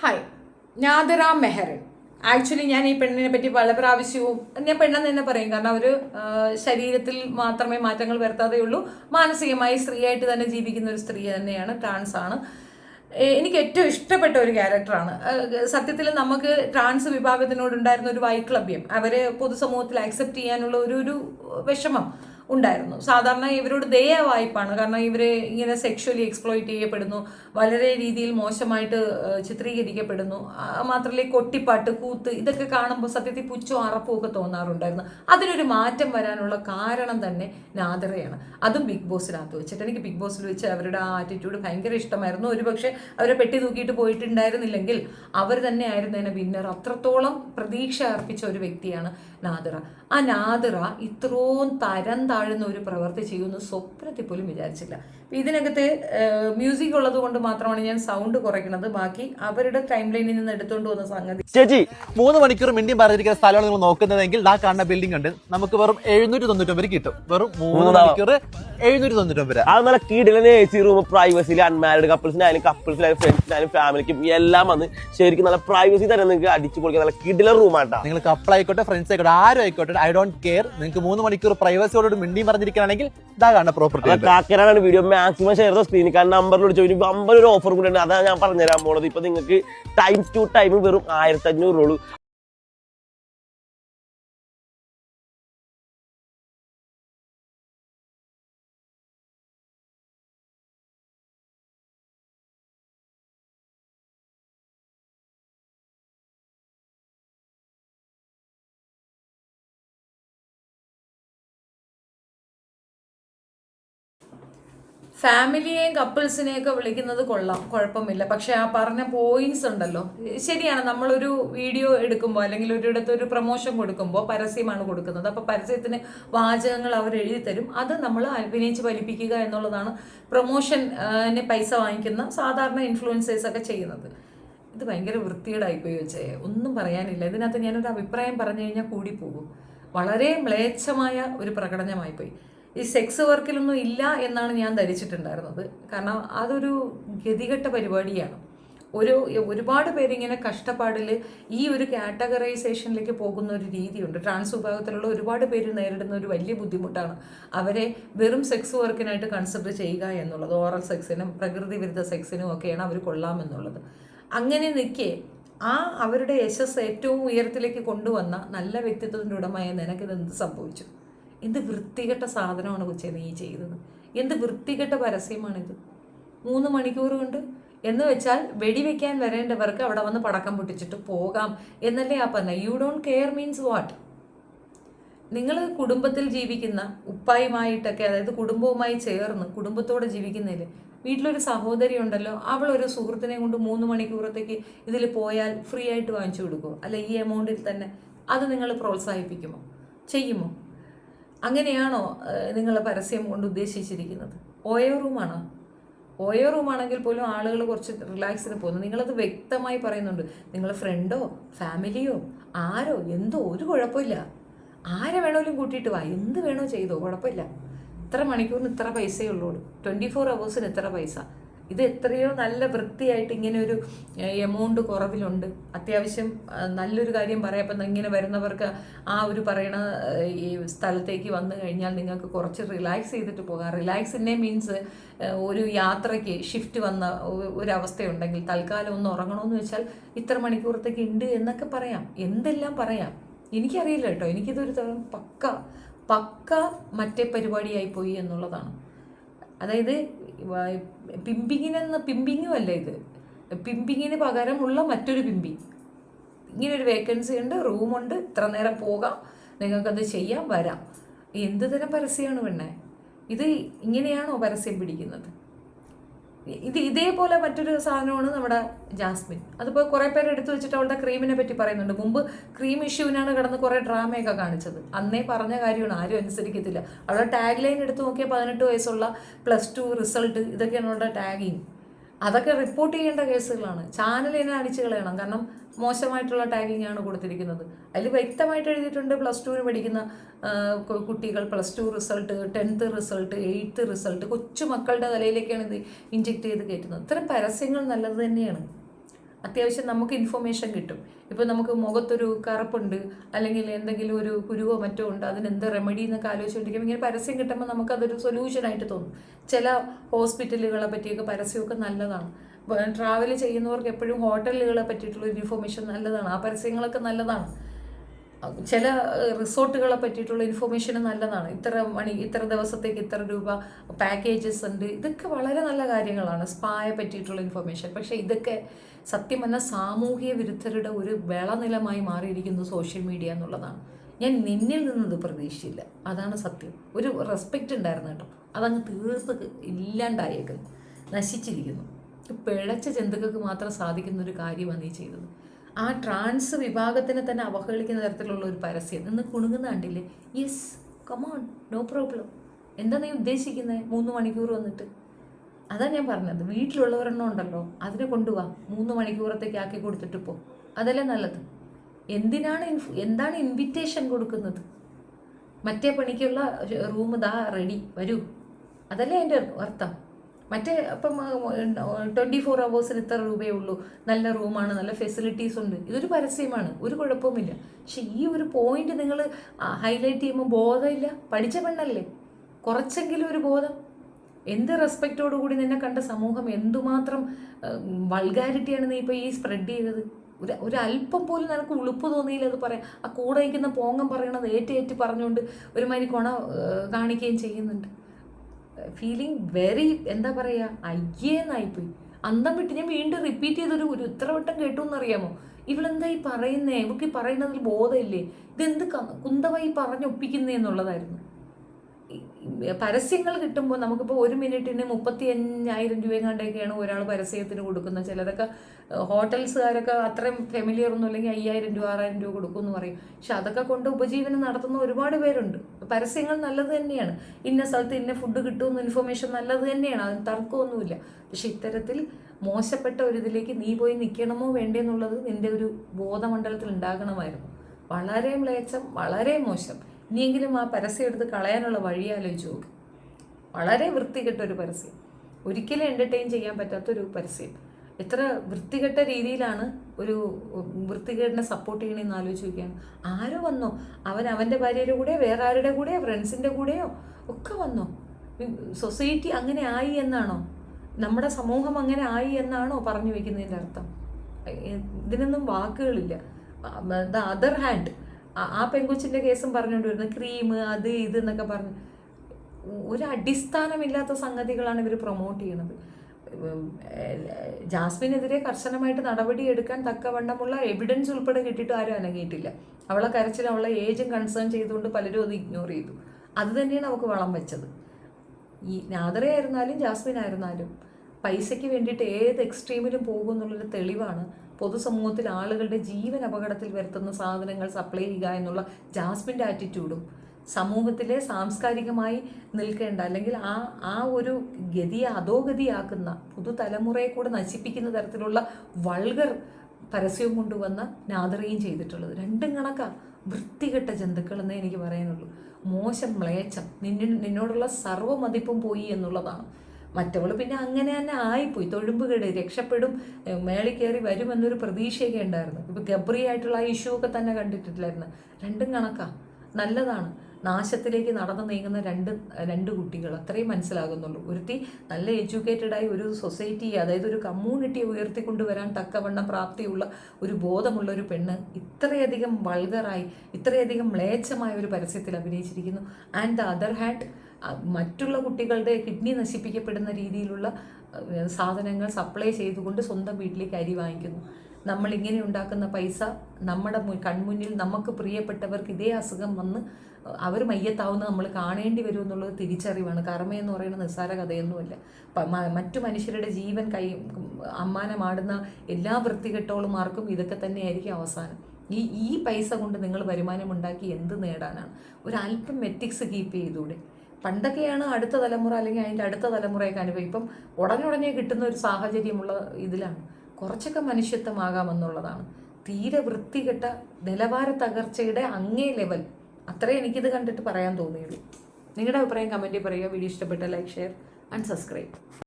Hi Nadira Mehreen actually ഞാൻ ഈ പെണ്ണിനെ പറ്റി പല പ്രാവശ്യവും ഞാൻ പെണ്ണെന്ന് തന്നെ പറയും. കാരണം അവർ ശരീരത്തിൽ മാത്രമേ മാറ്റങ്ങൾ വരുത്താതെയുള്ളൂ. മാനസികമായി സ്ത്രീയായിട്ട് തന്നെ ജീവിക്കുന്ന ഒരു സ്ത്രീ തന്നെയാണ് ട്രാൻസ് ആണ്. എനിക്ക് ഏറ്റവും ഇഷ്ടപ്പെട്ട ഒരു ക്യാരക്ടറാണ് സത്യത്തിൽ നമുക്ക് ട്രാൻസ് വിഭാഗത്തിനോടുണ്ടായിരുന്ന ഒരു വൈക്ലഭ്യം അവരെ പൊതുസമൂഹത്തിൽ അക്സെപ്റ്റ് ചെയ്യാനുള്ള ഒരു ഒരു വിഷമം. ഉണ്ടായിരുന്നു. സാധാരണ ഇവരോട് ദയ വായ്പാണ്. കാരണം ഇവർ ഇങ്ങനെ സെക്ഷലി എക്സ്പ്ലോയിറ്റ് ചെയ്യപ്പെടുന്നു. വളരെ രീതിയിൽ മോശമായിട്ട് ചിത്രീകരിക്കപ്പെടുന്നു. മാത്രമല്ല കൊട്ടിപ്പാട്ട് കൂത്ത് ഇതൊക്കെ കാണുമ്പോൾ സത്യത്തിൽ പുച്ചോ അറപ്പോ ഒക്കെ തോന്നാറുണ്ടായിരുന്നു. അതിനൊരു മാറ്റം വരാനുള്ള കാരണം തന്നെ നാദറയാണ്. അതും ബിഗ് ബോസിനകത്ത് വെച്ചിട്ട്. എനിക്ക് ബിഗ് ബോസിൽ വെച്ച് അവരുടെ ആ ആറ്റിറ്റ്യൂഡ് ഭയങ്കര ഇഷ്ടമായിരുന്നു. ഒരുപക്ഷെ അവരെ പെട്ടി തൂക്കിയിട്ട് പോയിട്ടുണ്ടായിരുന്നില്ലെങ്കിൽ അവർ തന്നെ ആയിരുന്നതിനെ വിന്നർ അത്രത്തോളം പ്രതീക്ഷ അർപ്പിച്ച ഒരു വ്യക്തിയാണ് നാദറ. ആ നാദറ ഇത്രയും തരം താഴുന്ന ഒരു പ്രവൃത്തി ചെയ്യുമെന്ന് സ്വപ്നത്തിൽ പോലും വിചാരിച്ചില്ല. ഇതിനകത്ത് മ്യൂസിക് ഉള്ളത് കൊണ്ട് മാത്രമാണ് ഞാൻ സൗണ്ട് കുറയ്ക്കുന്നത്. ബാക്കി അവരുടെ ടൈം ലൈനിൽ നിന്ന് എടുത്തുകൊണ്ട് വന്ന സംഗതി. ചേച്ചി മൂന്ന് മണിക്കൂർ മിണ്ടിയും പറഞ്ഞിരിക്കുന്ന സ്ഥലമാണ് നിങ്ങൾ നോക്കുന്നതെങ്കിൽ ആ കാണുന്ന ബിൽഡിംഗ് ഉണ്ട്. നമുക്ക് വെറും എഴുന്നൂറ്റി തൊണ്ണൂറ്റി കിട്ടും. വെറും മൂന്ന് മണിക്കൂർ എഴുന്നൂറ്റി തൊണ്ണൂറ്റൊമ്പത് അത് നല്ല കീടിലെ എ സി റൂം പ്രൈവസിയിൽ അൺമാരിഡ് കപ്പിൾസിനായാലും കപ്പിൾസിനായാലും ഫ്രണ്ട്സിനായാലും ഫാമിലിക്കും എല്ലാം വന്ന് ശരിക്കും നല്ല പ്രൈവസി തന്നെ നിങ്ങൾക്ക് അടിച്ചു പൊളിക്കാൻ നല്ല കിടിലൻ റൂമാട്ടാ നിങ്ങൾ കപ്പിൾ ആയിക്കോട്ടെ ഫ്രണ്ട്സ് ആയിക്കോട്ടെ ആരും ആയിക്കോട്ടെ ഐ ഡോണ്ട് കെയർ നിങ്ങൾക്ക് മൂന്ന് മണിക്കൂർ പ്രൈവസിയോട് മിണ്ടിയും പറഞ്ഞിരിക്കുകയാണെങ്കിൽ ഇതാ കാണുന്ന പ്രോപ്പർട്ടി കാക്കനാണ് വീഡിയോ മാക്സിമം ഷെയർ ചെയ്ത സ്ക്രീനിൽ കാരണം നമ്പറിൽ വിളിച്ചു ഒരു അമ്പത് ഒരു ഓഫർ കൂടെ ഉണ്ട്. അതാണ് ഞാൻ പറഞ്ഞുതരാൻ പോണത്. ഇപ്പൊ നിങ്ങൾക്ക് ടൈം ടു ടൈം വെറും ആയിരത്തി അഞ്ഞൂറ് ഉള്ളൂ. ഫാമിലിയെയും കപ്പിൾസിനെയും ഒക്കെ വിളിക്കുന്നത് കൊള്ളാം. കുഴപ്പമില്ല. പക്ഷെ ആ പറഞ്ഞ പോയിന്റ്സ് ഉണ്ടല്ലോ. ശരിയാണ്. നമ്മളൊരു വീഡിയോ എടുക്കുമ്പോൾ അല്ലെങ്കിൽ ഒരിടത്ത് ഒരു പ്രൊമോഷൻ കൊടുക്കുമ്പോൾ പരസ്യമാണ് കൊടുക്കുന്നത്. അപ്പോൾ പരസ്യത്തിന് വാചകങ്ങൾ അവർ എഴുതി തരും. അത് നമ്മൾ അഭിനയിച്ച് ഫലിപ്പിക്കുക എന്നുള്ളതാണ് പ്രൊമോഷന് പൈസ വാങ്ങിക്കുന്ന സാധാരണ ഇൻഫ്ലുവൻസേഴ്സ് ഒക്കെ ചെയ്യുന്നത്. ഇത് ഭയങ്കര വൃത്തികേടായിപ്പോയി വെച്ചേ. ഒന്നും പറയാനില്ല. ഇതിനകത്ത് ഞാനൊരു അഭിപ്രായം പറഞ്ഞു കഴിഞ്ഞാൽ കൂടി പോകും. വളരെ മ്ലേച്ഛമായ ഒരു പ്രകടനമായിപ്പോയി. ഈ സെക്സ് വർക്കിലൊന്നും ഇല്ല എന്നാണ് ഞാൻ ധരിച്ചിട്ടുണ്ടായിരുന്നത്. കാരണം അതൊരു ഗതികെട്ട പരിപാടിയാണ്. ഒരു ഒരുപാട് പേരിങ്ങനെ കഷ്ടപ്പാടിൽ ഈ ഒരു കാറ്റഗറൈസേഷനിലേക്ക് പോകുന്ന ഒരു രീതിയുണ്ട്. ട്രാൻസ് വിഭാഗത്തിലുള്ള ഒരുപാട് പേര് നേരിടുന്ന ഒരു വലിയ ബുദ്ധിമുട്ടാണ് അവരെ വെറും സെക്സ് വർക്കിനായിട്ട് കൺസിഡർ ചെയ്യുക എന്നുള്ളത്. ഓറൽ സെക്സിനും പ്രകൃതി വിരുദ്ധ സെക്സിനും ഒക്കെയാണ് അവർ കൊള്ളാമെന്നുള്ളത്. അങ്ങനെ നിൽക്കെ ആ അവരുടെ യശസ് ഏറ്റവും ഉയരത്തിലേക്ക് കൊണ്ടുവന്ന നല്ല വ്യക്തിത്വത്തിന്റെ നിനക്കിത് എന്ത് സംഭവിച്ചു? എന്ത് വൃത്തികെട്ട സാധനമാണ് കൊച്ചേ നീ ചെയ്തത്? എന്ത് വൃത്തികെട്ട പരസ്യമാണിത്? മൂന്ന് മണിക്കൂർ കൊണ്ട് എന്ന് വെച്ചാൽ വെടിവെക്കാൻ വരേണ്ടവർക്ക് അവിടെ വന്ന് പടക്കം പൊട്ടിച്ചിട്ട് പോകാം എന്നല്ലേ ആ പറഞ്ഞ. You don't care means what നിങ്ങൾ കുടുംബത്തിൽ ജീവിക്കുന്ന ഉപ്പായുമായിട്ടൊക്കെ അതായത് കുടുംബവുമായി ചേർന്ന് കുടുംബത്തോടെ ജീവിക്കുന്നതിൽ വീട്ടിലൊരു സഹോദരി ഉണ്ടല്ലോ അവൾ ഒരു സുഹൃത്തിനെ കൊണ്ട് മൂന്ന് മണിക്കൂറത്തേക്ക് ഇതിൽ പോയാൽ ഫ്രീ ആയിട്ട് വാങ്ങിച്ചു കൊടുക്കുമോ അല്ല ഈ എമൗണ്ടിൽ തന്നെ അത് നിങ്ങൾ പ്രോത്സാഹിപ്പിക്കുമോ? ചെയ്യുമോ? അങ്ങനെയാണോ നിങ്ങൾ പരസ്യം കൊണ്ട് ഉദ്ദേശിച്ചിരിക്കുന്നത്? ഓയോ റൂമാണോ? ഓയോ റൂമാണെങ്കിൽ പോലും ആളുകൾ കുറച്ച് റിലാക്സിന് പോകുന്നു. നിങ്ങളത് വ്യക്തമായി പറയുന്നുണ്ട്. നിങ്ങൾ ഫ്രണ്ടോ ഫാമിലിയോ ആരോ എന്തോ ഒരു കുഴപ്പമില്ല. ആരെ വേണമെങ്കിലും കൂട്ടിയിട്ട് വാ. എന്ത് വേണോ ചെയ്തോ കുഴപ്പമില്ല. ഇത്ര മണിക്കൂറിന് ഇത്ര പൈസയേ ഉള്ളൂ. ട്വന്റി ഫോർ അവേഴ്സിന് ഇത്ര പൈസ. ഇത് എത്രയോ നല്ല വൃത്തിയായിട്ട് ഇങ്ങനെ ഒരു എമൗണ്ട് കുറവിലുണ്ട്. അത്യാവശ്യം നല്ലൊരു കാര്യം പറയാം. ഇങ്ങനെ വരുന്നവർക്ക് ആ ഒരു പറയണ ഈ സ്ഥലത്തേക്ക് വന്നു കഴിഞ്ഞാൽ നിങ്ങൾക്ക് കുറച്ച് റിലാക്സ് ചെയ്തിട്ട് പോകാം. റിലാക്സ് റിലാക്സിനെ മീൻസ് ഒരു യാത്രയ്ക്ക് ഷിഫ്റ്റ് വന്ന ഒരു അവസ്ഥയുണ്ടെങ്കിൽ തൽക്കാലം ഒന്ന് ഉറങ്ങണമെന്ന് വെച്ചാൽ ഇത്ര മണിക്കൂറത്തേക്ക് ഉണ്ട് എന്നൊക്കെ പറയാം. എന്തെല്ലാം പറയാം? എനിക്കറിയില്ല കേട്ടോ. എനിക്കിതൊരു തരം പക്ക പക്ക മറ്റേ പരിപാടിയായി പോയി എന്നുള്ളതാണ്. അതായത് പിമ്പിങ്ങിനെന്ന് പിമ്പിങ്ങും അല്ല ഇത്. പിമ്പിങ്ങിന് പകരമുള്ള മറ്റൊരു പിമ്പിങ് ഇങ്ങനെ ഒരു വേക്കൻസി ഉണ്ട് റൂമുണ്ട് ഇത്ര നേരം പോകാം നിങ്ങൾക്കത് ചെയ്യാം വരാം. എന്ത് തരം പരസ്യമാണ് പെണ്ണേ? ഇത് ഇങ്ങനെയാണോ പരസ്യം പിടിക്കുന്നത്? ഇത് ഇതേപോലെ മറ്റൊരു സാധനമാണ് നമ്മുടെ ജാസ്മിൻ. അതിപ്പോൾ കുറേ പേര് എടുത്തു വെച്ചിട്ട് അവളുടെ ക്രീമിനെ പറ്റി പറയുന്നുണ്ട്. മുമ്പ് ക്രീം ഇഷ്യൂവിനാണ് കിടന്ന് കുറേ ഡ്രാമയൊക്കെ കാണിച്ചത്. അന്നേ പറഞ്ഞ കാര്യമാണ് ആരും അനുസരിക്കത്തില്ല. അവളുടെ ടാഗ് ലൈൻ എടുത്ത് നോക്കിയാൽ പതിനെട്ട് വയസ്സുള്ള പ്ലസ് ടു റിസൾട്ട് ഇതൊക്കെയാണ് അവളുടെ ടാഗിങ്. അതൊക്കെ റിപ്പോർട്ട് ചെയ്യേണ്ട കേസുകളാണ്. ചാനൽ ഇതിനെ അടിച്ചു കളയണം. കാരണം മോശമായിട്ടുള്ള ടാഗിങ് ആണ് കൊടുത്തിരിക്കുന്നത്. അതിൽ വ്യക്തമായിട്ട് എഴുതിയിട്ടുണ്ട് പ്ലസ് ടുവിന് പഠിക്കുന്ന കുട്ടികൾ plus two result tenth result eighth result കൊച്ചു മക്കളുടെ തലയിലേക്കാണ് ഇത് ഇഞ്ചെക്ട് ചെയ്ത് കയറ്റുന്നത്. ഇത്തരം പരസ്യങ്ങൾ നല്ലത് തന്നെയാണ്. അത്യാവശ്യം നമുക്ക് ഇൻഫർമേഷൻ കിട്ടും. ഇപ്പോൾ നമുക്ക് മുഖത്തൊരു കറുപ്പുണ്ട് അല്ലെങ്കിൽ എന്തെങ്കിലും ഒരു കുരുവോ മറ്റോ ഉണ്ട് അതിന് എന്ത് റെമഡി എന്നൊക്കെ ആലോചിച്ചുകൊണ്ടിരിക്കുമ്പോൾ ഇങ്ങനെ പരസ്യം കിട്ടുമ്പോൾ നമുക്കതൊരു സൊല്യൂഷനായിട്ട് തോന്നും. ചില ഹോസ്പിറ്റലുകളെ പറ്റിയൊക്കെ പരസ്യമൊക്കെ നല്ലതാണ്. ട്രാവൽ ചെയ്യുന്നവർക്ക് എപ്പോഴും ഹോട്ടലുകളെ പറ്റിയിട്ടുള്ള ഒരു ഇൻഫർമേഷൻ നല്ലതാണ്. ആ പരസ്യങ്ങളൊക്കെ നല്ലതാണ്. ചില റിസോർട്ടുകളെ പറ്റിയിട്ടുള്ള ഇൻഫർമേഷൻ നല്ലതാണ്. ഇത്ര മണി ഇത്ര ദിവസത്തേക്ക് ഇത്ര രൂപ പാക്കേജസ് ഉണ്ട്. ഇതൊക്കെ വളരെ നല്ല കാര്യങ്ങളാണ്. സ്പായെ പറ്റിയിട്ടുള്ള ഇൻഫർമേഷൻ പക്ഷേ ഇതൊക്കെ സത്യം പറഞ്ഞാൽ സാമൂഹിക വിരുദ്ധരുടെ ഒരു വിളനിലമായി മാറിയിരിക്കുന്നു സോഷ്യൽ മീഡിയ എന്നുള്ളതാണ്. ഞാൻ നിന്നിൽ നിന്നത് പ്രതീക്ഷിച്ചില്ല. അതാണ് സത്യം. ഒരു റെസ്പെക്റ്റ് ഉണ്ടായിരുന്നു കേട്ടോ. അതങ്ങ് തീർത്ത് ഇല്ലാണ്ടായേക്കുന്നു. നശിച്ചിരിക്കുന്നു. പിഴച്ച ജന്തുക്കൾക്ക് മാത്രം സാധിക്കുന്ന ഒരു കാര്യമാണ് നീ ചെയ്തത്. ആ ട്രാൻസ് വിഭാഗത്തിനെ തന്നെ അവഹേളിക്കുന്ന തരത്തിലുള്ള ഒരു പരസ്യം. നിന്ന് കുണുങ്ങുന്ന കണ്ടില്ലേ? യെസ് കമോൺ നോ പ്രോബ്ലം എന്താ നീ ഉദ്ദേശിക്കുന്നത് മൂന്ന് മണിക്കൂർ വന്നിട്ട്. അതാ ഞാൻ പറഞ്ഞത്. വീട്ടിലുള്ളവരെണ്ണം ഉണ്ടല്ലോ അതിനെ കൊണ്ടുപോവാ മൂന്ന് മണിക്കൂറത്തേക്ക് ആക്കി കൊടുത്തിട്ട് പോ. അതല്ലേ നല്ലത്. എന്തിനാണ് എന്താണ് ഇൻവിറ്റേഷൻ കൊടുക്കുന്നത്? മറ്റേ പണിക്കുള്ള റൂം ദാ റെഡി വരൂ. അതല്ലേ എന്റെ അർത്ഥം? മറ്റേ അപ്പം ട്വന്റി ഫോർ അവേഴ്സിന് ഇത്ര രൂപയേ ഉള്ളൂ. നല്ല റൂമാണ് നല്ല ഫെസിലിറ്റീസ് ഉണ്ട്. ഇതൊരു പരസ്യമാണ് ഒരു കുഴപ്പവുമില്ല. പക്ഷെ ഈ ഒരു പോയിന്റ് നിങ്ങൾ ഹൈലൈറ്റ് ചെയ്യുമ്പോൾ ബോധമില്ല. പഠിച്ച പെണ്ണല്ലേ? കുറച്ചെങ്കിലും ഒരു ബോധം. എന്ത് റെസ്പെക്റ്റോടു കൂടി നിന്നെ കണ്ട സമൂഹം എന്തുമാത്രം വൾഗാരിറ്റിയാണ് നീ ഇപ്പോൾ ഈ സ്പ്രെഡ് ചെയ്തത്? ഒരു ഒരു അല്പം പോലും നിനക്ക് ഉളുപ്പ് തോന്നിയില്ല അത് പറയാം ആ കൂടെ ഇരിക്കുന്ന പോങ്ങം പറയണത് ഏറ്റേറ്റ് ഏറ്റു പറഞ്ഞുകൊണ്ട് ഒരുമാതിരി കൊണ കാണിക്കുകയും ചെയ്യുന്നുണ്ട്. ഫീലിംഗ് വെരി എന്താ പറയുക അയ്യേന്നായിപ്പോയി. അന്തം വിട്ട് ഞാൻ വീണ്ടും റിപ്പീറ്റ് ചെയ്തൊരു ഒരു ഇത്ര വട്ടം കേട്ടു എന്നറിയാമോ ഇവളെന്താ ഈ പറയുന്നേ? ഇവൾക്ക് ഈ പറയുന്നതിൽ ബോധമില്ലേ? ഇതെന്ത് കുന്തമായി പറഞ്ഞൊപ്പിക്കുന്നേ എന്നുള്ളതായിരുന്നു. പരസ്യങ്ങൾ കിട്ടുമ്പോൾ നമുക്കിപ്പോൾ ഒരു മിനിറ്റിന് മുപ്പത്തി അഞ്ചായിരം രൂപയും കണ്ടൊക്കെയാണ് ഒരാൾ പരസ്യത്തിന് കൊടുക്കുന്നത്. ചിലതൊക്കെ ഹോട്ടൽസുകാരൊക്കെ അത്രയും ഫെമിലിയർ ഒന്നും അല്ലെങ്കിൽ അയ്യായിരം രൂപ ആറായിരം രൂപ കൊടുക്കും എന്ന് പറയും. പക്ഷെ അതൊക്കെ കൊണ്ട് ഉപജീവനം നടത്തുന്ന ഒരുപാട് പേരുണ്ട്. പരസ്യങ്ങൾ നല്ലത് തന്നെയാണ്. ഇന്ന സ്ഥലത്ത് ഇന്ന ഫുഡ് കിട്ടുമെന്ന് ഇൻഫർമേഷൻ നല്ലത് തന്നെയാണ്. അതിന് തർക്കമൊന്നുമില്ല. പക്ഷെ ഇത്തരത്തിൽ മോശപ്പെട്ട ഒരു ഇതിലേക്ക് നീ പോയി നിൽക്കണമോ വേണ്ടേ എന്നുള്ളത് നിന്റെ ഒരു ബോധമണ്ഡലത്തിൽ ഉണ്ടാകണമായിരുന്നു. വളരെ മ്ലേച്ഛം വളരെ മോശം. ഇനിയെങ്കിലും ആ പരസ്യം എടുത്ത് കളയാനുള്ള വഴി ആലോചിച്ച് വളരെ വൃത്തികെട്ട ഒരു പരസ്യം. ഒരിക്കലും എന്റർടൈൻ ചെയ്യാൻ പറ്റാത്തൊരു പരസ്യം. എത്ര വൃത്തികെട്ട രീതിയിലാണ് ഒരു വൃത്തികേടിനെ സപ്പോർട്ട് ചെയ്യണമെന്ന് ആലോചിച്ച് നോക്കിയാണ് ആരോ വന്നോ? അവൻ അവന്റെ ഭാര്യയുടെ കൂടെ വേറെ ആരുടെ കൂടെയോ ഫ്രണ്ട്സിന്റെ കൂടെയോ ഒക്കെ വന്നോ? സൊസൈറ്റി അങ്ങനെ ആയി എന്നാണോ? നമ്മുടെ സമൂഹം അങ്ങനെ ആയി എന്നാണോ പറഞ്ഞു വയ്ക്കുന്നതിന്റെ അർത്ഥം? ഇതിനൊന്നും വാക്കുകളില്ല. ദ അതർ ഹാൻഡ് ആ പെങ്കുച്ചിന്റെ കേസും പറഞ്ഞുകൊണ്ട് വരുന്നത് ക്രീം അത് ഇത് എന്നൊക്കെ പറഞ്ഞ്. ഒരു അടിസ്ഥാനമില്ലാത്ത സംഗതികളാണ് ഇവർ പ്രൊമോട്ട് ചെയ്യുന്നത് ജാസ്മിനെതിരെ കർശനമായിട്ട് നടപടി എടുക്കാൻ തക്കവണ്ണമുള്ള എവിഡൻസ് ഉൾപ്പെടെ കിട്ടിയിട്ട് ആരും അനങ്ങിയിട്ടില്ല. അവളെ കരച്ചിൽ അവളെ ഏജും കൺസേൺ ചെയ്തുകൊണ്ട് പലരും അത് ഇഗ്നോർ ചെയ്തു. അത് തന്നെയാണ് അവൾക്ക് വളം വെച്ചത്. ഈ നാദറയായിരുന്നാലും ജാസ്മിൻ ആയിരുന്നാലും പൈസയ്ക്ക് വേണ്ടിയിട്ട് ഏത് എക്സ്ട്രീമിലും പോകും എന്നുള്ളൊരു തെളിവാണ് പൊതുസമൂഹത്തിൽ ആളുകളുടെ ജീവൻ അപകടത്തിൽ വരുത്തുന്ന സാധനങ്ങൾ സപ്ലൈ ചെയ്യുക എന്നുള്ള ജാസ്മിന്റെ ആറ്റിറ്റ്യൂഡും സമൂഹത്തിലെ സാംസ്കാരികമായി നിൽക്കേണ്ട അല്ലെങ്കിൽ ആ ആ ഒരു ഗതിയെ അധോഗതിയാക്കുന്ന പുതുതലമുറയെ കൂടെ നശിപ്പിക്കുന്ന തരത്തിലുള്ള വൾഗർ പരസ്യവും കൊണ്ടുവന്ന നാദറയും ചെയ്തിട്ടുള്ളത്. രണ്ടും കണക്കാ. വൃത്തികെട്ട ജന്തുക്കൾ എന്നേ എനിക്ക് പറയാനുള്ളൂ. മോശം മ്ലേച്ഛം. നിന്നിൽ നിന്നോടുള്ള സർവമതിപ്പും പോയി എന്നുള്ളതാണ്. മറ്റവൾ പിന്നെ അങ്ങനെ തന്നെ ആയിപ്പോയി. തൊഴുമ്പുകേട് രക്ഷപ്പെടും മേളി കയറി വരുമെന്നൊരു പ്രതീക്ഷയൊക്കെ ഉണ്ടായിരുന്നു. ഇപ്പൊ ഗബ്രി ആയിട്ടുള്ള ആ ഇഷ്യൂ ഒക്കെ തന്നെ കണ്ടിട്ടില്ലായിരുന്നു. രണ്ടും കണക്കാ. നല്ലതാണ്. നാശത്തിലേക്ക് നടന്നു നീങ്ങുന്ന രണ്ട് രണ്ട് കുട്ടികൾ. അത്രയും മനസ്സിലാകുന്നുള്ളൂ. ഒരുത്തി നല്ല എഡ്യൂക്കേറ്റഡ് ആയി ഒരു സൊസൈറ്റി അതായത് ഒരു കമ്മ്യൂണിറ്റിയെ ഉയർത്തിക്കൊണ്ടുവരാൻ തക്കവണ്ണം പ്രാപ്തിയുള്ള ഒരു ബോധമുള്ള ഒരു പെണ്ണ് ഇത്രയധികം വൾഗറായി ഇത്രയധികം മ്ലേച്ഛമായ ഒരു പരസ്യത്തിൽ അഭിനയിച്ചിരിക്കുന്നു. ആൻഡ് ദ അതർ ഹാൻഡ് മറ്റുള്ള കുട്ടികളുടെ കിഡ്നി നശിപ്പിക്കപ്പെടുന്ന രീതിയിലുള്ള സാധനങ്ങൾ സപ്ലൈ ചെയ്തുകൊണ്ട് സ്വന്തം വീട്ടിലേക്ക് അരി വാങ്ങിക്കുന്നു. നമ്മൾ ഇങ്ങനെ ഉണ്ടാക്കുന്ന പൈസ നമ്മുടെ കൺമുന്നിൽ നമുക്ക് പ്രിയപ്പെട്ടവർക്ക് ഇതേ അസുഖം വന്ന് അവർ മയ്യത്താവുന്ന നമ്മൾ കാണേണ്ടി വരും എന്നുള്ളത് തിരിച്ചറിവാണ്. കർമ്മയെന്ന് പറയുന്ന നിസ്സാര കഥയൊന്നുമല്ല. മറ്റു മനുഷ്യരുടെ ജീവൻ കൈ അമ്മാനമാടുന്ന എല്ലാ വൃത്തികെട്ടോളുമാർക്കും ഇതൊക്കെ തന്നെയായിരിക്കും അവസാനം. ഈ ഈ പൈസ കൊണ്ട് നിങ്ങൾ വരുമാനം ഉണ്ടാക്കി എന്ത് നേടാനാണ്? ഒരല്പം എത്തിക്സ് കീപ്പ് ചെയ്തൂടെ. പണ്ടൊക്കെയാണ് അടുത്ത തലമുറ അല്ലെങ്കിൽ അതിന്റെ അടുത്ത തലമുറയൊക്കെ അനുഭവം ഇപ്പം ഉടനെ ഉടനെ കിട്ടുന്ന ഒരു സാഹചര്യമുള്ള ഇതിലാണ്. കുറച്ചൊക്കെ മനുഷ്യത്വമാകാമെന്നുള്ളതാണ് തീരെ വൃത്തികെട്ട നിലവാര തകർച്ചയുടെ അങ്ങേ ലെവൽ. അത്രേ എനിക്കിത് കണ്ടിട്ട് പറയാൻ തോന്നിയുള്ളൂ. നിങ്ങളുടെ അഭിപ്രായം കമന്റിൽ പറയുക. വീഡിയോ ഇഷ്ടപ്പെട്ട ലൈക്ക് ഷെയർ ആൻഡ് സബ്സ്ക്രൈബ്